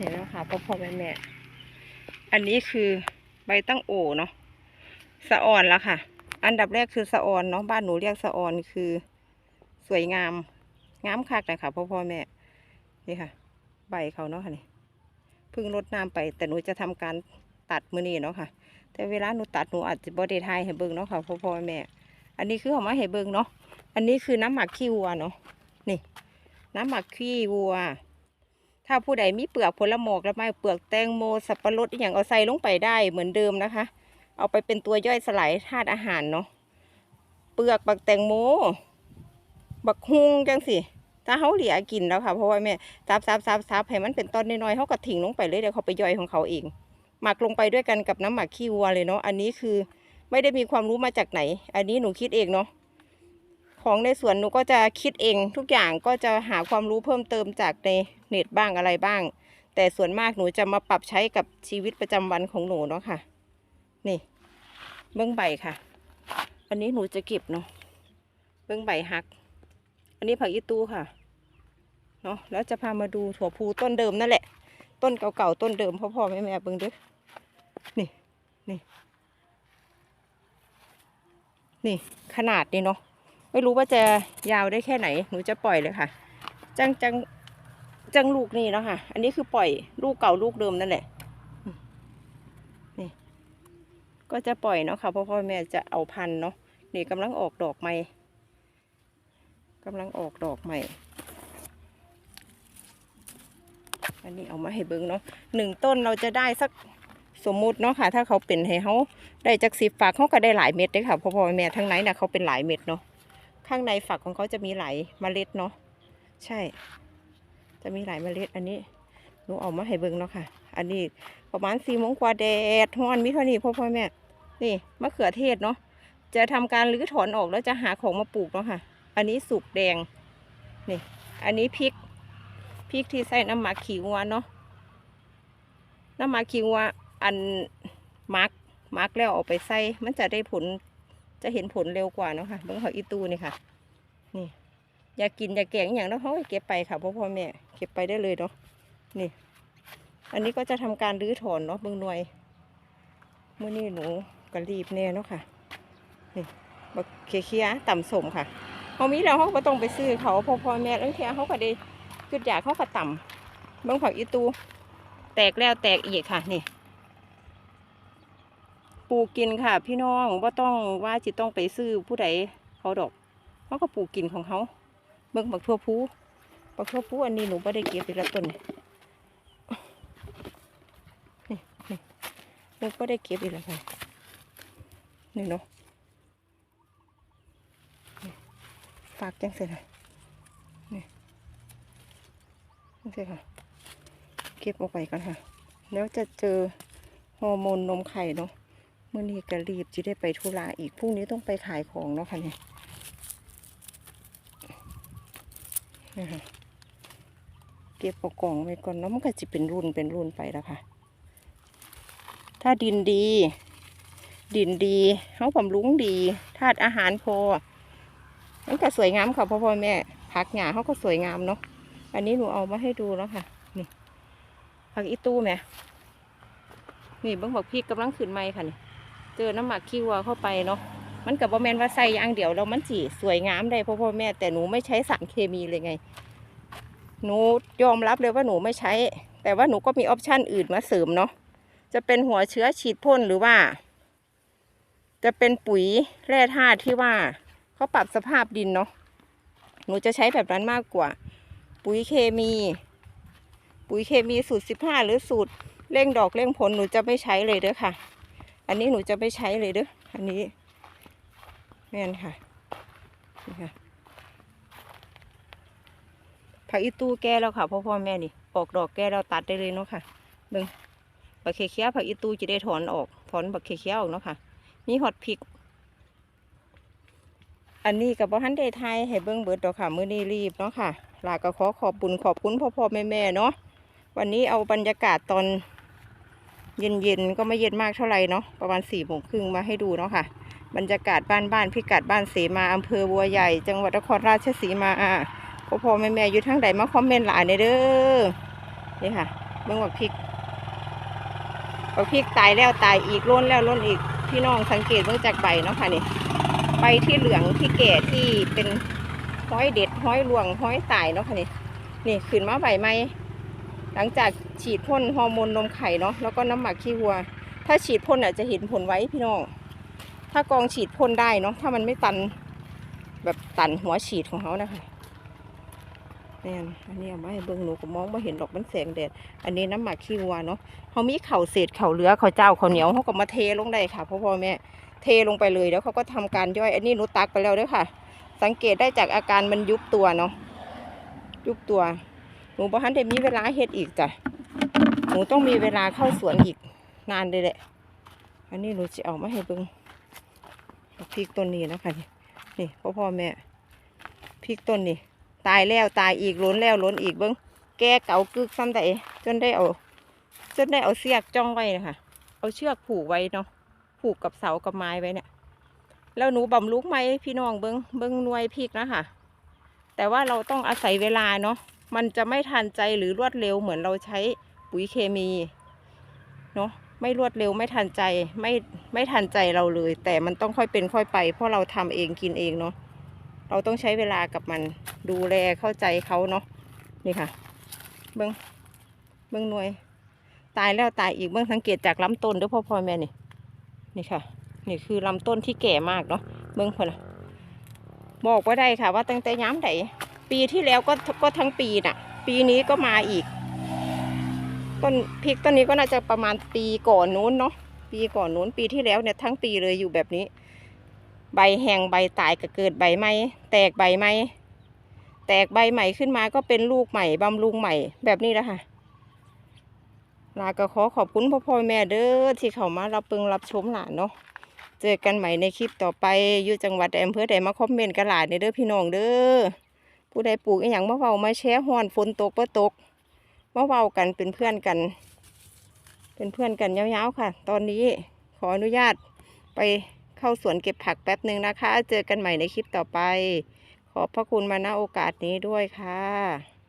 เห็นแล้วค่ะพ่อพ่อแม่แม่อันนี้คือใบตั้งโอเนาะสะออนแล้วค่ะ อันดับแรกคือสะออนเนาะบ้านหนูเรียกสะออนคือสวยงามงามคักเลยค่ะพ่อพ่อแม่นี่ค่ะ ใบเขาเนาะค่ะนี่เพิ่งรดน้ำไป แต่หนูจะทำการตัดมือนี้เนาะค่ะ แต่เวลาหนูตัดหนูอาจจะบอดีทายให้เบิ่งเนาะค่ะพ่อพ่อแม่ อันนี้คือเอามาให้เบิ่งเนาะอันนี้คือน้ำหมักขี้วัวเนาะนี่ น้ำหมักขี้วัว ถ้าผู้ใดมีเปลือกผลหมากและไม้เปลือกแตงโมสับปะรดอย่างเอาใส่ลงไปได้เหมือนเดิมนะคะ เอาไปเป็นตัวย่อยสลายธาตุอาหารเนาะเปลือกบักแตงโม บักฮุงจังสิถ้าเขาเหลียกินแล้วค่ะเพราะว่าแม่ซับซับซับซับให้มันเป็นตอนน้อยๆเขาก็ทิ้งลงไปเลยเดี๋ยวเขาไปย่อยของเขาเองหมักลงไปด้วยกันกับน้ำหมักขี้วัวเลยเนาะอันนี้คือไม่ได้มีความรู้มาจากไหน อันนี้หนูคิดเองเนาะ ของในสวนหนูก็จะคิดเองทุกอย่างก็จะหาความรู้เพิ่มเติมจากในเน็ตบ้างอะไรบ้าง แต่ส่วนมากหนูจะมาปรับใช้กับชีวิตประจำวันของหนูเนาะค่ะ นี่ เบื้องใบค่ะ อันนี้หนูจะเก็บเนาะเบื้องใบหัก อันนี้ผักอีตูค่ะเนาะแล้วจะพามาดูถั่วพูต้นเดิมนั่นแหละ ต้นเก่าๆต้นเดิมพ่อพ่อแม่แม่เบิ่งด้อนี่นี่นี่ขนาดนี่เนาะ ไม่รู้ว่าจะยาวได้แค่ไหน หนูจะปล่อยเลยค่ะ จังจังจังลูกนี่เนาะค่ะ อันนี้คือปล่อยลูกเก่าลูกเดิมนั่นแหละ นี่ ก็จะปล่อยเนาะค่ะ เพราะพ่อแม่จะเอาพันเนาะ นี่กำลังออกดอกใหม่กำลังออกดอกใหม่ อันนี้เอามาให้เบิ้งเนาะหนึ่งต้นเราจะได้สักสมมุติเนาะค่ะ ถ้าเขาเป็นให้เขาได้จากสิบฝากเขาก็ได้หลายเม็ดเลยค่ะเพราะพ่อแม่ทั้งไหนน่ะเขาเป็นหลายเม็ดเนาะ ข้างในฝักของเขาจะมีหลายเมล็ดเนาะใช่ จะมีหลายเมล็ดอันนี้หนูออกมาให้เบิ่งเนาะค่ะ อันนี้ประมาณสี่โมงกว่าแดดฮ้อนมีเท่านี้พ่อพ่อแม่นี่มะเขือเทศเนาะจะทำการรื้อถอนออกแล้วจะหาของมาปลูกเนาะค่ะ อันนี้สุกแดงนี่อันนี้พริกพริกที่ใส่น้ำหมักขีวัวเนาะน้ำหมักขีวัวอันมักมักแล้วเอาไปใส่มันจะได้ผล จะเห็นผลเร็วกว่าเนาะค่ะเบิ่งเขาอีตูนี่ค่ะ นี่ อยากกินอยากแกงอย่างแล้วเขาเก็บไปค่ะพ่อพ่อแม่เก็บไปได้เลยเนาะนี่ อันนี้ก็จะทำการรื้อถอนเนาะเบิ่งหน่วยเมื่อนี้หนูก็รีบแน่เนาะค่ะ นี่บักเคียๆต่ำสมค่ะเขามีแล้วเขาก็ต้องไปซื้อเขาพ่อพ่อแม่แล้วเทียเขาก็ได้ขึ้นอยากเขาก็ต่ำเบิ่งผักอีตู แตกแล้วแตกอีกค่ะนี่ ปลูกกินค่ะ พี่น้องว่าต้องว่าจิต้องไปซื้อผู้ใดเขาดอกเขาก็ปลูกกินของเขาเบิ่งบักทั่วพูบักทั่วพูอันนี้หนูไม่ได้เก็บไปล้วต้นนี่นี่นี่หนูก็ได้เก็บอีกแล้วค่ะนี่เนาะนี่ฝากจังเสร็จเลยนี่จังเสร็จค่ะ เก็บออกไปกันค่ะ แล้วจะเจอฮอร์โมนนมไข่เนาะ เมื่อนี้ก็รีบจะได้ไปธุระอีกพรุ่งนี้ต้องไปขายของเนาะค่ะเนี่ยเก็บเอากองไว้ก่อนเนาะมันก็จะเป็นรุ่นเป็นรุ่นไปแล้วค่ะ ถ้าดินดี ดินดีเขาบำรุงดีธาตุอาหารพอมันก็สวยงามค่ะพ่อพ่อแม่ผักหญ้าเขาก็สวยงามเนาะอันนี้หนูเอามาให้ดูแล้วค่ะนี่ผักอีตู้แหม่นี่เบิ้งบอกพี่กำลังขึ้นไม้ค่ะนี่ เจอน้ำหมักขี้วัวเข้าไปเนาะมันกับบ่แมนว่าใส่อย่างเดียวแล้วมันสีสวยงามได้พ่อพ่อแม่ แต่หนูไม่ใช้สารเคมีเลยไง หนูยอมรับเลยว่าหนูไม่ใช้ แต่ว่าหนูก็มีออปชันอื่นมาเสริมเนาะจะเป็นหัวเชื้อฉีดพ่นหรือว่า จะเป็นปุ๋ยแร่ธาตุที่ว่าเขาปรับสภาพดินเนาะหนูจะใช้แบบนั้นมากกว่า ปุ๋ยเคมี ปุ๋ยเคมีสูตรสิบห้าหรือสูตรเร่งดอกเร่งผลหนูจะไม่ใช้เลยเด้อค่ะ อันนี้หนูจะไม่ใช้เลยเด้ออันนี้แม่นค่ะนี่ค่ะผักอีตู้แก่แล้วค่ะพ่อพ่อแม่นี่ออกดอกแก่แล้วตัดได้เลยเนาะค่ะเบิ่งบักเคเคียผักอีตู้จะได้ถอนออกถอนบักเคเคียออกเนาะค่ะ มีฮอตพริก อันนี้กับบ่ทันได้ทยให้เบิ่งเบิดดอกค่ะมื้อนี้รีบเนาะค่ะลาก็ขอขอบคุญขอบคุณพ่อพ่อแม่แม่เนาะวันนี้เอาบรรยากาศตอน เย็นๆก็ไม่เย็นมากเท่าไหร่เนาะประมาณสี่โมงครึ่งมาให้ดูเนาะค่ะ บรรยากาศบ้านบ้านพิกัดบ้านเสมาอำเภอบัวใหญ่ จังหวัดนครราชสีมาพ่อพ่อแม่แม่ๆอยู่ทั้งใดมาคอมเมนต์หลายในเด้อนี่ค่ะบบิ่งว่าพริกว่าพริกตายแล้วตายอีกล้นแล้วล้นอีกพี่น้องสังเกตเบิ่งจากใบเนาะค่ะนี่ใบที่เหลืองที่แก่ที่เป็นห้อยเด็ดห้อยรวงห้อยตายเนาะค่ะนี่นี่ขึ้นมาใบใหม หลังจากฉีดพ่นฮอร์โมนนมไข่เนาะแล้วก็น้ำหมักขี้วัว ถ้าฉีดพ่นอะจะเห็นผลไว้พี่น้องถ้ากองฉีดพ่นได้เนาะถ้ามันไม่ตันแบบตันหัวฉีดของเขานะคะนี่อันนี้เอามาให้เบิ่งหนูก็มองไม่เห็นดอกมันแสงแดด อันนี้น้ำหมักขี้วัวเนาะเขามีเข่าเศษเข่าเลือเข่าเจ้าเข่าเหนียวเขาก็มาเทลงได้ค่ะพ่อพ่อแม่เทลงไปเลยแล้วเขาก็ทำการย่อย อันนี้หนูตักไปแล้วด้วยค่ะ สังเกตได้จากอาการมันยุบตัวเนาะยุบตัว นูบอกฮันเดมีเวลาเฮ็ดอีกจ้ะหนูต้องมีเวลาเข้าสวนอีกนานเลยแหละ อันนี้หนูจะเอามาให้เบิ่งพริกต้นนี้นะคะนี่นี่พ่อพ่อแม่พริกต้นนี้ตายแล้วตายอีกล้นแล้วล้นอีกเบิ้งแกเก่ากึกซ้ำใดจนได้เอาจนได้เอาเสียกจ้องไว้นะคะเอาเชือกผูกไว้เนาะผูกกับเสากับไม้ไว้เนี่ยแล้วหนูบำรุงไหมพี่น้องเบิ้งเบิ้งนวยพริกนะคะแต่ว่าเราต้องอาศัยเวลาเนาะ มันจะไม่ทันใจหรือรวดเร็วเหมือนเราใช้ปุ๋ยเคมีเนาะไม่รวดเร็วไม่ทันใจไม่ไม่ทันใจเราเลย แต่มันต้องค่อยเป็นค่อยไป เพราะเราทำเองกินเองเนาะเราต้องใช้เวลากับมันดูแลเข้าใจเขาเนาะนี่ค่ะ เบิ้งเบิ้งหน่วย ตายแล้วตายอีกเบิ้งสังเกตจากลำต้นด้วยพ่อพ่อแม่นี่นี่ค่ะ นี่คือลำต้นที่แก่มากเนาะเบิ้งคนละบอกว่าได้ค่ะว่าตั้งแต่ย้ำไหน ปีที่แล้วก็ก็ทั้งปีน่ะ ปีนี้ก็มาอีก ต้นพริกต้นนี้ก็น่าจะประมาณปีก่อนนู้นเนาะ ปีก่อนนู้นปีที่แล้วเนี่ยทั้งปีเลยอยู่แบบนี้ ใบแห้งใบตายก็เกิดใบใหม่แตกใบใหม่แตกใบใหม่ขึ้นมาก็เป็นลูกใหม่บำรุงใหม่แบบนี้แหละค่ะลาก็ขอขอบคุณพ่อพ่อแม่เด้อที่เขามารับปิงรับชมหลานเนาะเจอกันใหม่ในคลิปต่อไปอยู่จังหวัดใดอำเภอใดมาคอมเมนต์กันหลานเด้อพี่น้องเด้อ ผู้ใดปลูกอีหยังมะเว้ามาแช่ห้อนฝนตกบ่ตกมะเว้ากันเป็นเพื่อนกัน เป็นเพื่อนกันยาวๆค่ะ ตอนนี้ขออนุญาตไปเข้าสวนเก็บผักแป๊บหนึ่งนะคะ เจอกันใหม่ในคลิปต่อไป ขอบพระคุณมาณโอกาสนี้ด้วยค่ะ